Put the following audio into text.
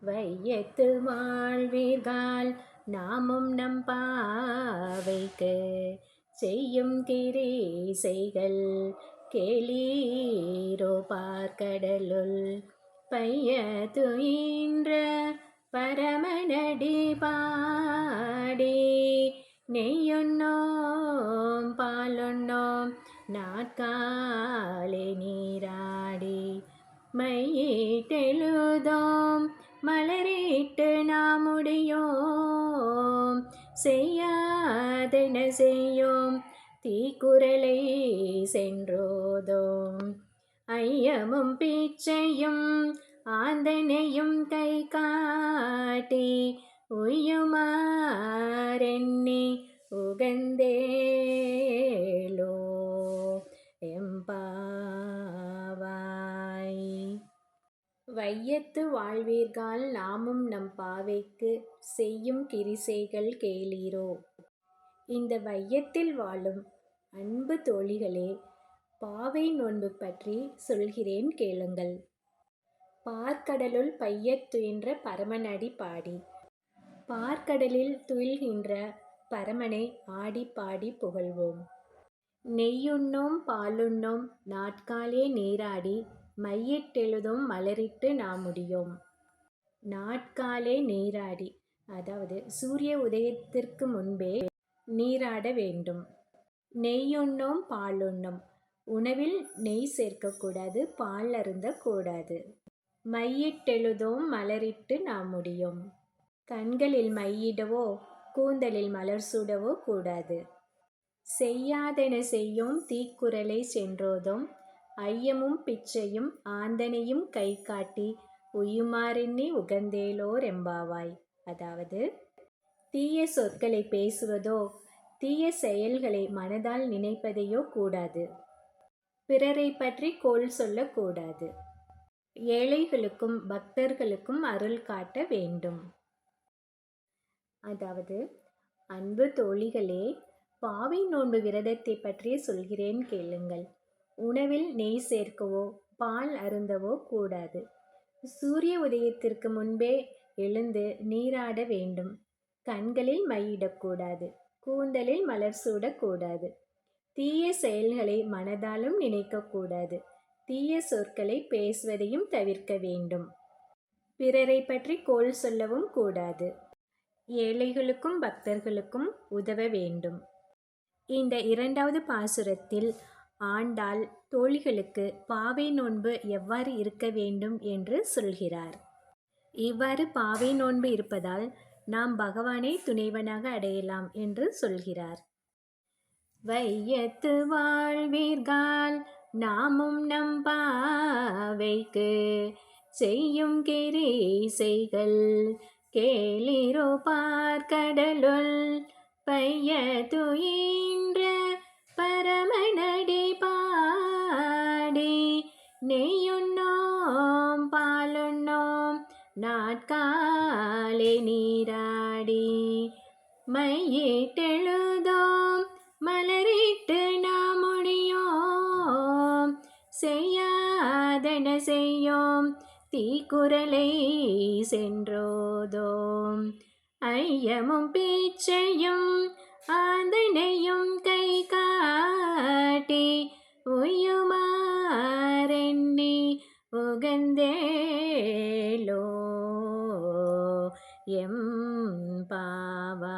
வையத்து வாழ்வீர்கள் நாமும் நம் பாவைக்கு செய்யும் கிரீசைகள் கேளீரோ பார்க்கடலுள் பைய துயின்ற பரமனடி பாடி. நெய்யுண்ணோம் பாலுண்ணோம் நாட்காலே நீராடி மையிட்டெழுதோம். மலரிட்டு நாமுடையோம் செய்யாதென செய்யோம். தீக்குரலை சென்றோதோம். ஐயமும் பீச்சையும் ஆந்தனையும் கை காட்டி உயுமாறெண்ணி உகந்தே வையத்து வாழ்வீர்கால் நாமும் நம் பாவைக்கு செய்யும் கிரிசைகள் கேளீரோ. இந்த வையத்தில் வாழும் அன்பு தோழிகளே பாவை நோன்பு பற்றி சொல்கிறேன் கேளுங்கள். பார்க்கடலுள் பையத்துயின்ற பரமனடி பாடி. பார்க்கடலில் துயில்கின்ற பரமனை ஆடி பாடி புகழ்வோம். நெய்யுண்ணோம் பாலுண்ணோம் நாட்காலே நீராடி மையிட்டெழுதும் மலரிட்டு நாம் முடியும். நாட்காலே நீராடி அதாவது சூரிய உதயத்திற்கு முன்பே நீராட வேண்டும். நெய்யுண்ணும் பாலுண்ணும் உணவில் நெய் சேர்க்கக்கூடாது பால் அருந்தக்கூடாது. மையிட்டெழுதும் மலரிட்டு நாம் முடியும். கண்களில் மையிடவோ கூந்தலில் மலர் சூடவோ கூடாது. செய்யாதென செய்யும் தீக்குறளை சென்றோதும் ஐயமும் பிச்சையும் ஆந்தனையும் கை காட்டி உயுமாறெண்ணி உகந்தேலோர் எம்பாவாய் அதாவது தீய சொற்களை பேசுவதோ தீய செயல்களை மனதால் நினைப்பதையோ கூடாது. பிறரை பற்றி கோல் சொல்லக்கூடாது ஏழைகளுக்கும் பக்தர்களுக்கும் அருள் காட்ட வேண்டும். அதாவது அன்பு தோழிகளே பாவை நோன்பு விரதத்தை பற்றி சொல்கிறேன் கேளுங்கள். உணவில் நெய் சேர்க்கவோ பால் அருந்தவோ கூடாது. சூரிய உதயத்திற்கு முன்பே எழுந்து நீராட வேண்டும். கண்களில் மையிடக்கூடாது. கூந்தலில் மலர் சூடக்கூடாது. தீய செயல்களை மனதாலும் நினைக்கக்கூடாது. தீய சொற்களை பேசுவதையும் தவிர்க்க வேண்டும். பிறரை பற்றி கோல் சொல்லவும் கூடாது. ஏழைகளுக்கும் பக்தர்களுக்கும் உதவ வேண்டும். இந்த இரண்டாவது பாசுரத்தில் ஆண்டாள் தோழிகளுக்கு பாவை நோன்பு எவ்வாறு இருக்க வேண்டும் என்று சொல்கிறார். இவ்வாறு பாவை நோன்பு இருப்பதால் நாம் பகவானை துணைவனாக அடையலாம் என்று சொல்கிறார். வையத்து வாழ்வீர்கள் நாமும் நம் பாவைக்கு செய்யும் கிரீசைகள் கேளிரோ பார்க்கடலுள் பைய துயி நெய்யுண்ணோம் பாலுண்ணோம் நாட்காலே நீராடி. மையிட்டெழுதோம் மலரிட்டு நாம் முடியோம் செய்யாதன செய்யோம் தீக்குரலை சென்றோதோம். ஐயமும் பீச்சையும் ஆந்தனையும் கை காட்டி எம் பாவா